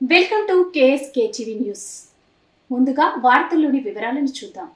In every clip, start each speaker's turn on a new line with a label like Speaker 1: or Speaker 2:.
Speaker 1: Welcome to KSK TV news. ముందుగా వార్తల్లోని వివరాలను చూద్దాం.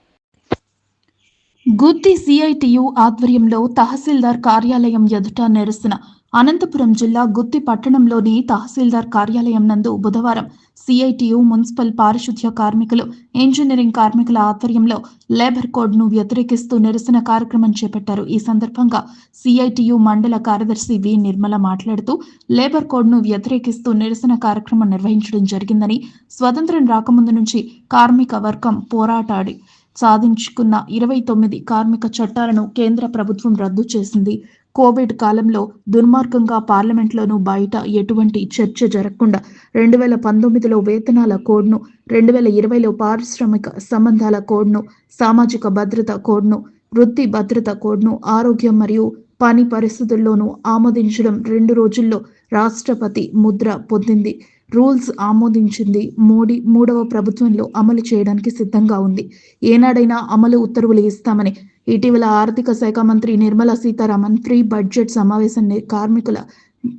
Speaker 2: గుత్తి సిఐటియు ఆధ్వర్యంలో తహసీల్దార్ కార్యాలయం ఎదుట నిరసన అనంతపురం జిల్లా గుత్తి పట్టణంలోని తహసీల్దార్ కార్యాలయం నందు బుధవారం సిఐటియు మున్సిపల్ పారిశుధ్య కార్మికులు ఇంజనీరింగ్ కార్మికుల ఆధ్వర్యంలో లేబర్ కోడ్ను వ్యతిరేకిస్తూ నిరసన కార్యక్రమం చేపట్టారు. ఈ సందర్భంగా సిఐటియు మండల కార్యదర్శి వి. నిర్మల మాట్లాడుతూ లేబర్ కోడ్ను వ్యతిరేకిస్తూ నిరసన కార్యక్రమం నిర్వహించడం జరిగిందని స్వతంత్రం రాకముందు నుంచి కార్మిక వర్గం పోరాటాడి సాధించుకున్న ఇరవై తొమ్మిది కార్మిక చట్టాలను కేంద్ర ప్రభుత్వం రద్దు చేసింది. కోవిడ్ కాలంలో దుర్మార్గంగా పార్లమెంట్లోనూ బయట ఎటువంటి చర్చ జరగకుండా రెండు వేల పంతొమ్మిదిలో వేతనాల కోడ్ను రెండు వేల ఇరవైలో పారిశ్రామిక సంబంధాల కోడ్ను సామాజిక భద్రత కోడ్ను వృత్తి భద్రత కోడ్ను ఆరోగ్యం మరియు పని పరిస్థితుల్లోనూ ఆమోదించడం రెండు రోజుల్లో రాష్ట్రపతి ముద్ర పొందింది. రూల్స్ ఆమోదించింది మోడీ మూడవ ప్రభుత్వంలో అమలు చేయడానికి సిద్ధంగా ఉంది. ఏనాడైనా అమలు ఉత్తర్వులు ఇస్తామని ఇటీవల ఆర్థిక శాఖ మంత్రి నిర్మలా సీతారామన్ ప్రీ బడ్జెట్ సమావేశం కార్మికుల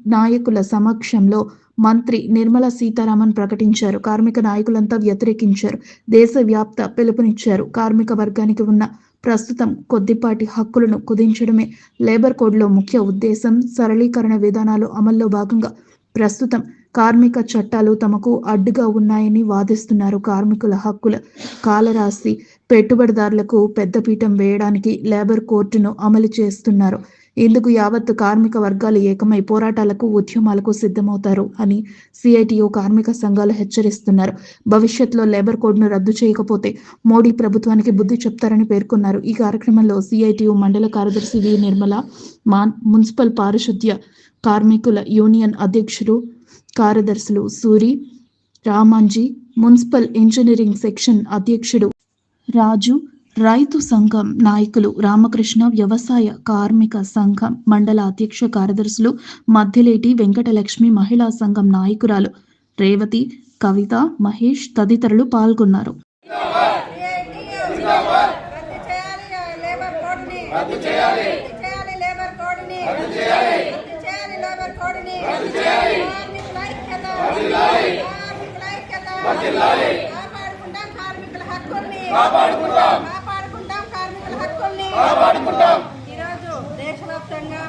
Speaker 2: నాయకుల సమక్షంలో మంత్రి నిర్మలా సీతారామన్ ప్రకటించారు. కార్మిక నాయకులంతా వ్యతిరేకించారు. దేశవ్యాప్త పిలుపునిచ్చారు. కార్మిక వర్గానికి ఉన్న ప్రస్తుతం కొద్దిపాటి హక్కులను కుదించడమే లేబర్ కోడ్లో ముఖ్య ఉద్దేశం. సరళీకరణ విధానాలు అమల్లో భాగంగా ప్రస్తుతం కార్మిక చట్టాలు తమకు అడ్డుగా ఉన్నాయని వాదిస్తున్నారు కార్మికుల హక్కుల కాలరాసి పెట్టుబడిదారులకు పెద్దపీఠం వేయడానికి లేబర్ కోర్టును అమలు చేస్తున్నారు. ఇందుకు యావత్తు కార్మిక వర్గాలు ఏకమై పోరాటాలకు ఉద్యమాలకు సిద్ధమవుతారు అని సిఐటియు కార్మిక సంఘాలు హెచ్చరిస్తున్నారు. భవిష్యత్తులో లేబర్ కోడ్ను రద్దు చేయకపోతే మోడీ ప్రభుత్వానికి బుద్ధి చెప్తారని పేర్కొన్నారు. ఈ కార్యక్రమంలో సిఐటియు మండల కార్యదర్శి వి. నిర్మల మాన్ మున్సిపల్ పారిశుద్ధ్య కార్మికుల యూనియన్ అధ్యక్షుడు కార్యదర్శులు Suri Ramanji municipal engineering section అధ్యక్షుడు రాజు రైతు సంఘం నాయకులు రామకృష్ణ వ్యవసాయ కార్మిక సంఘం మండల అధ్యక్ష కార్యదర్శులు మధ్యలేటి వెంకటలక్ష్మి మహిళా సంఘం నాయకురాలు రేవతి కవిత మహేష్ తదితరులు పాల్గొన్నారు.
Speaker 3: రద్దు చేయాలి లేబర్ కోడ్ని రద్దు చేయాలి రద్దు చేయాలి లేబర్ కోడ్ని రద్దు చేయాలి కార్మికుల ఐక్యత వర్ధిల్లాలి కార్మికుల ఐక్యత వర్ధిల్లాలి కాపాడుకుంటాం కార్మికుల హక్కుల్ని కాపాడుకుంటాం. కాపాడుకుంటాం కార్మికుల హక్కుల్ని. కాపాడుకుంటాం. ఈరోజు దేశవ్యాప్తంగా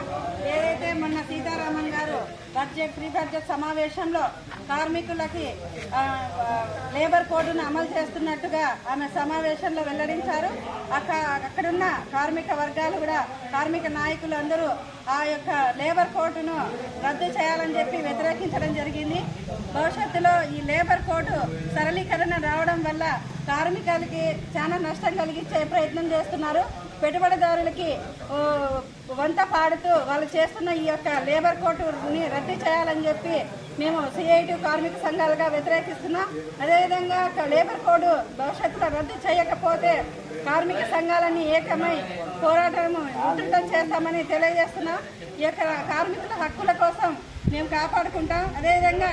Speaker 3: ఏదైతే మొన్న సీతారామన్ గారు బడ్జెట్ ప్రీ బడ్జెట్ సమావేశంలో కార్మికులకి లేబర్ కోడ్ను అమలు చేస్తున్నట్టుగా ఆమె సమావేశంలో వెల్లడించారు. అక్క అక్కడున్న కార్మిక వర్గాలు కూడా కార్మిక నాయకులు అందరూ ఆ యొక్క లేబర్ కోడ్ను రద్దు చేయాలని చెప్పి వ్యతిరేకించడం జరిగింది. భవిష్యత్తులో ఈ లేబర్ కోడ్ సరళీకరణ రావడం వల్ల కార్మికులకి చాలా నష్టం కలిగించే ప్రయత్నం చేస్తున్నారు. పెట్టుబడిదారులకి వంత పాడుతూ వాళ్ళు చేస్తున్న ఈ యొక్క లేబర్ కోర్టుని రద్దు చేయాలని చెప్పి మేము సిఐటి కార్మిక సంఘాలుగా వ్యతిరేకిస్తున్నాం. అదేవిధంగా ఒక లేబర్ కోడ్ భవిష్యత్తులో రద్దు చేయకపోతే కార్మిక సంఘాలని ఏకమై పోరాటం ఉధృతం చేస్తామని తెలియజేస్తున్నాం. ఈ యొక్క కార్మికుల హక్కుల కోసం మేము కాపాడుకుంటాం. అదేవిధంగా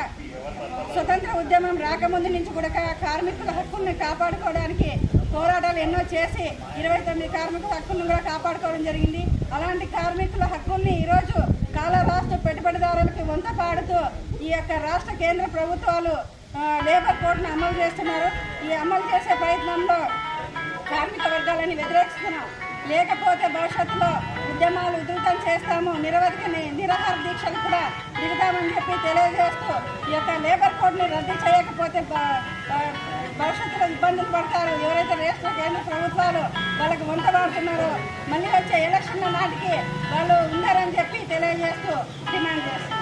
Speaker 3: స్వతంత్ర ఉద్యమం రాకముందు నుంచి కూడా కార్మికుల హక్కుల్ని కాపాడుకోవడానికి పోరాటాలు ఎన్నో చేసి ఇరవై తొమ్మిది కార్మికుల హక్కులను కూడా కాపాడుకోవడం జరిగింది. అలాంటి కార్మికుల హక్కుల్ని ఈరోజు కాల రాష్ట్ర పెట్టుబడిదారులకి వంత పాడుతూ ఈ యొక్క రాష్ట్ర కేంద్ర ప్రభుత్వాలు లేబర్ కోడ్ను అమలు చేస్తున్నారు. ఈ అమలు చేసే ప్రయత్నంలో కార్మిక వర్గాలని వ్యతిరేకిస్తున్నాం. లేకపోతే భవిష్యత్తులో ఉద్యమాలు ఉధృతం చేస్తాము. నిరవధిక నిరాహార దీక్షలు కూడా దిగుతామని చెప్పి తెలియజేస్తూ ఈ యొక్క లేబర్ కోడ్ని రద్దు చేయకపోతే భవిష్యత్తులో ఇబ్బందులు పడతారు. ఎవరైతే రాష్ట్ర కేంద్ర ప్రభుత్వాలు వాళ్ళకి వంట పడుతున్నారో మళ్ళీ వచ్చే ఎలక్షన్ల నాటికి వాళ్ళు ఉన్నారని చెప్పి తెలియజేస్తూ డిమాండ్ చేస్తారు